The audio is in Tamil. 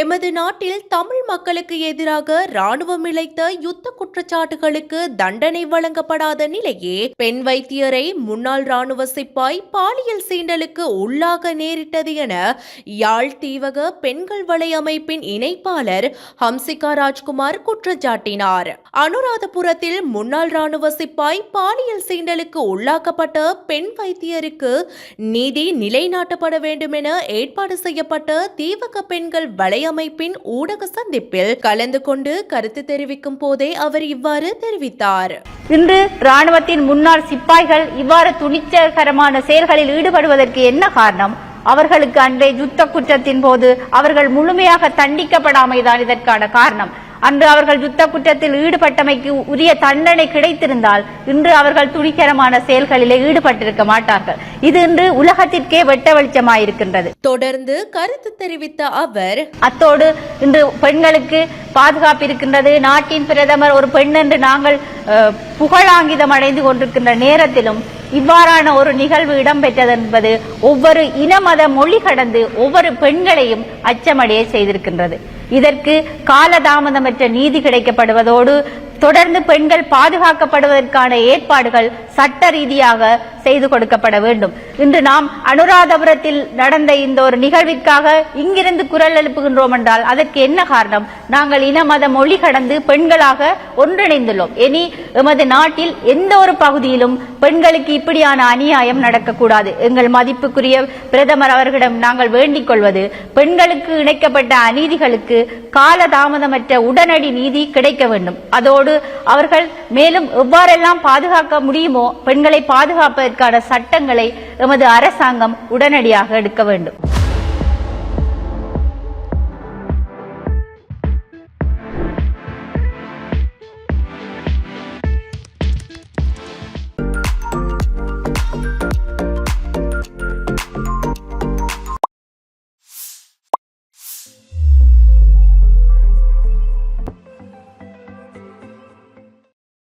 எமது நாட்டில் தமிழ் மக்களுக்கு எதிராக ராணுவம் இழைத்த யுத்த குற்றச்சாட்டுகளுக்கு தண்டனை வழங்கப்படாத நிலையே பெண் வைத்தியரை முன்னாள் ராணுவ சிப்பாய் பாலியல் சீண்டலுக்கு உள்ளாக நேரிட்டது என யாழ் தீவக பெண்கள் வலையமைப்பின் இணைப்பாளர் ஹம்சிகா ராஜ்குமார் குற்றச்சாட்டினார் அனுராதபுரத்தில் முன்னாள் ராணுவ சிப்பாய் பாலியல் சீண்டலுக்கு உள்ளாக்கப்பட்ட பெண் வைத்தியருக்கு நீதி நிலைநாட்டப்பட வேண்டும் என ஏற்பாடு செய்யப்பட்ட தீவக பெண்கள் அமைப்பின் ஊடக சந்திப்பில் கலந்து கொண்டு கருத்து தெரிவிக்கும் போதே அவர் இவ்வாறு தெரிவித்தார். இன்று ராணுவத்தின் முன்னாள் சிப்பாய்கள் இவ்வாறு துணிச்சகரமான செயல்களில் ஈடுபடுவதற்கு என்ன காரணம்? அவர்களுக்கு அன்றே யுத்த குற்றத்தின் போது அவர்கள் முழுமையாக தண்டிக்கப்படாமைதான் இதற்கான காரணம். அன்று அவர்கள் யுத்த குற்றத்தில் ஈடுபட்டமைக்கு உரிய தண்டனை கிடைத்திருந்தால் இன்று அவர்கள் துணிகரமான செயல்களிலே ஈடுபட்டிருக்க மாட்டார்கள். இது இன்று உலகத்திற்கே வெட்ட வெளிச்சமாயிருக்கின்றது தொடர்ந்து கருத்து தெரிவித்த அவர் அத்தோடு இன்று பெண்களுக்கு பாதுகாப்பு இருக்கின்றது நாட்டின் பிரதமர் ஒரு பெண் என்று நாங்கள் புகழாங்கிதம் அடைந்து கொண்டிருக்கின்ற நேரத்திலும் இவ்வாறான ஒரு நிகழ்வு இடம்பெற்றது என்பது ஒவ்வொரு இன மத மொழி கடந்து ஒவ்வொரு பெண்களையும் அச்சமடைய செய்திருக்கின்றது. இதற்கு காலதாமதமற்ற நீதி கிடைக்கப்படுவதோடு தொடர்ந்து பெண்கள் பாதுகாக்கப்படுவதற்கான ஏற்பாடுகள் சட்ட ரீதியாக செய்து கொடுக்கப்பட வேண்டும். இன்று நாம் அனுராதபுரத்தில் நடந்த இந்த ஒரு நிகழ்விற்காக இங்கிருந்து குரல் எழுப்புகின்றோம் என்றால் அதற்கு என்ன காரணம்? நாங்கள் இன மத மொழி கடந்து பெண்களாக ஒன்றிணைந்துள்ளோம். இனி எமது நாட்டில் எந்த ஒரு பகுதியிலும் பெண்களுக்கு இப்படியான அநியாயம் நடக்கக்கூடாது. எங்கள் மதிப்புக்குரிய பிரதமர் அவர்களிடம் நாங்கள் வேண்டிக் கொள்வது பெண்களுக்கு இணைக்கப்பட்ட அநீதிகளுக்கு காலதாமதமற்ற உடனடி நீதி கிடைக்க வேண்டும். அதோடு அதோடு அவர்கள் மேலும் எவ்வாறெல்லாம் பாதுகாக்க முடியுமோ பெண்களை பாதுகாப்பதற்கான சட்டங்களை எமது அரசாங்கம் உடனடியாக எடுக்க வேண்டும்.